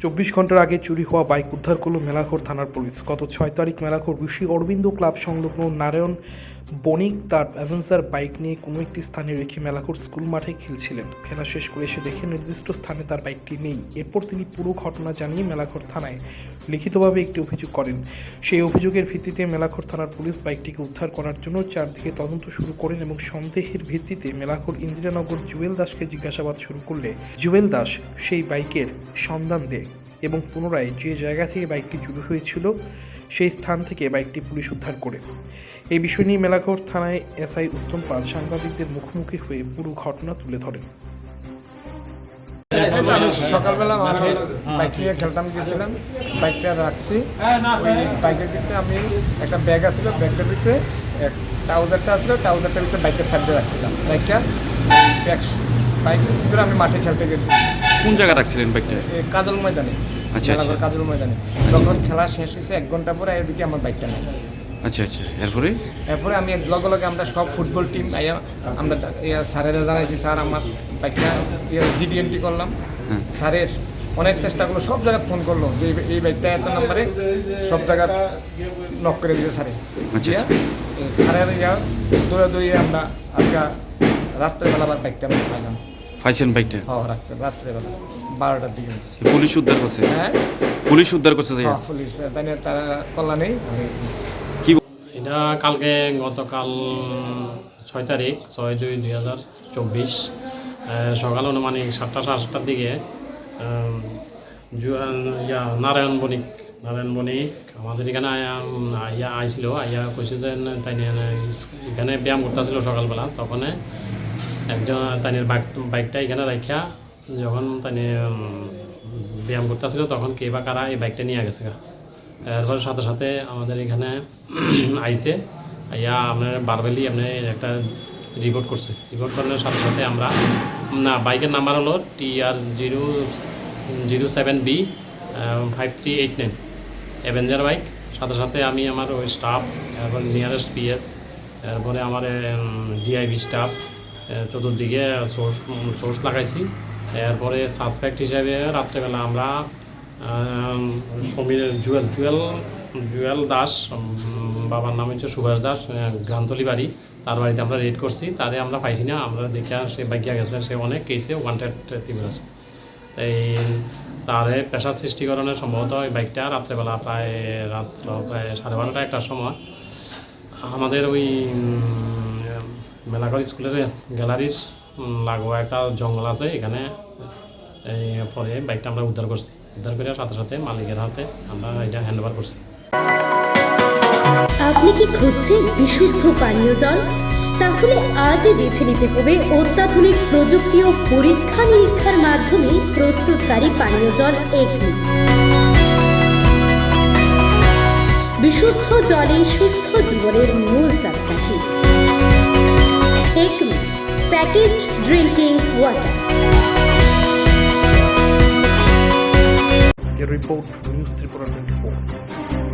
চব্বিশ ঘণ্টার আগে চুরি হওয়া বাইক উদ্ধার করল মেলাঘর থানার পুলিশ। গত ছয় তারিখ মেলাঘর ঋষি অরবিন্দ ক্লাব সংলগ্ন নারায়ণ বণিক তার অ্যাভেঞ্জার বাইক নিয়ে কোনো একটি স্থানে রেখে মেলাঘর স্কুল মাঠে খেলছিলেন। খেলা শেষ করে এসে দেখে নির্দিষ্ট স্থানে তার বাইকটি নেই। এরপর তিনি পুরো ঘটনা জানিয়ে মেলাঘর থানায় লিখিতভাবে একটি অভিযোগ করেন। সেই অভিযোগের ভিত্তিতে মেলাঘর থানার পুলিশ বাইকটিকে উদ্ধার করার জন্য চারদিকে তদন্ত শুরু করেন এবং সন্দেহের ভিত্তিতে মেলাঘর ইন্দিরানগর জুয়েল দাসকে জিজ্ঞাসাবাদ শুরু করলে জুয়েল দাস সেই বাইকের সন্ধান দেয়। এবং পুনরায় যে জায়গা থেকে বাইকটি চুরি হয়েছিল সেই স্থান থেকে বাইকটি পুলিশ উদ্ধার করে। এই বিষয় নিয়ে মেলাঘর থানায় এসআই উত্তম পাল সাংবাদিকদের মুখোমুখি হয়ে পুরো ঘটনা তুলে ধরেন। সকালবেলা মাঠে বাইক নিয়ে খেলতাম, গেছিলাম। বাইকটা রাখছি। বাইকের ভিতরে আমি একটা ব্যাগ আছিল ব্যাগটার ভিতরে এক ট্রাউজারটা আসলো ট্রাউজারটার ভিতরে বাইকের সাইডে রাখছিলাম। বাইকটা ব্যাগ বাইকের ভিতরে আমি মাঠে খেলতে গেছি। কোন জায়গা রাখছিলেন বাইকটা কাজল ময়দানে। আচ্ছা, আচ্ছা। কাজল ময়দানে। যখন খেলা শেষ হয়েছে এক ঘণ্টা পরে এদিকে আমার বাইকটা নেই আচ্ছা আচ্ছা। এরপরে? এরপরে আমি লগে লগে আমরা সব ফুটবল টিম আইয়া আমরা স্যারেরা জানাইছি স্যার আমার বাইকটা জিডিএনটি করলাম। হ্যাঁ। স্যারের অনেক চেষ্টা করল সব জায়গায় ফোন করল যে এই- বাইকটা এত নাম্বারে সব জায়গা নক করে দিয়েছে স্যারে। আচ্ছা, স্যারের ইয়া দৌড়ে দৌড়িয়ে আমরা আজকে রাত্রেবেলা আবার বাইকটা আমরা পাইলাম। পাইছেন বাইকটা হ রাত্রে রাত্রেবেলা বারোটার দিকে। পুলিশ উদ্ধার করছে হ্যাঁ পুলিশ উদ্ধার করছে যাইয়া? হ্যাঁ, পুলিশ তাই তারা কল্যাণেই আমি এটা কালকে গতকাল ছয় তারিখ ছয় দুই দুই হাজার চব্বিশ সকাল অনুমানিক সাতটা সাড়ে সাতটার দিকে ইয়া নারায়ণ বণিক নারায়ণ বণিক আমাদের এখানে আয়া- আইয়া আইছিল আইয়া কইছে যে তাই নিয়ে এখানে ব্যায়াম করতেছিল সকালবেলা তখন একজন বাইক বাইকটা এখানে রাখিয়া যখন তানি ব্যায়াম করতেছিল, তখন কে বা কারা এই বাইকটা নিয়ে গেছে। এরপর সাথে সাথে আমাদের এখানে আইসে ইয়া আপনার বারবেলি আপনি একটা রিপোর্ট করছে রিপোর্ট করার সাথে সাথে আমরা, না বাইকের নাম্বার হলো T R zero zero seven B five three eight nine Avenger bike সাথে সাথে আমি আমার ওই স্টাফ এরপর নিয়ারেস্ট পিএস এরপরে আমার ডিআইবি স্টাফ চতুর্দিকে সোর্স সোর্স লাগাইছি। এরপরে সাসপেক্ট হিসাবে রাত্রেবেলা আমরা সমীর, জুয়েল জুয়েল জুয়েল দাস বাবার নাম হচ্ছে সুভাষ দাস গ্রান্তলি বাড়ি। তার বাড়িতে আমরা রেড করছি। তারে আমরা পাইছি না। আমরা দেখে সে বাইকিয়া গেছে। সে অনেক কেসে ওয়ান্টেড আছে। এই তারে পেশার সৃষ্টিকরণের সম্ভবত ওই বাইকটা রাত্রেবেলা প্রায় রাত্র প্রায় সাড়ে বারোটা একটার সময়। আমাদের ওই মেলাঘর স্কুলের গ্যালারির লাগোয়া একটা জঙ্গল আছে, এখানে এই পরে বাইকটা আমরা উদ্ধার করছি। উদ্ধার করে সাথে সাথে মালিকের হাতে আমরা এটা হ্যান্ড ওভার করছি। আপনি কি খুঁজছেন বিশুদ্ধ পানীয় জল? তাহলে আজই বেছে নিতে হবে অত্যাধুনিক প্রযুক্তি ও পরীক্ষা নিরীক্ষার মাধ্যমে প্রস্তুতকারী পানীয় জল এগনি বিশুদ্ধ জলে সুস্থ জীবনের মূল Acme packaged drinking water. A report, News 324.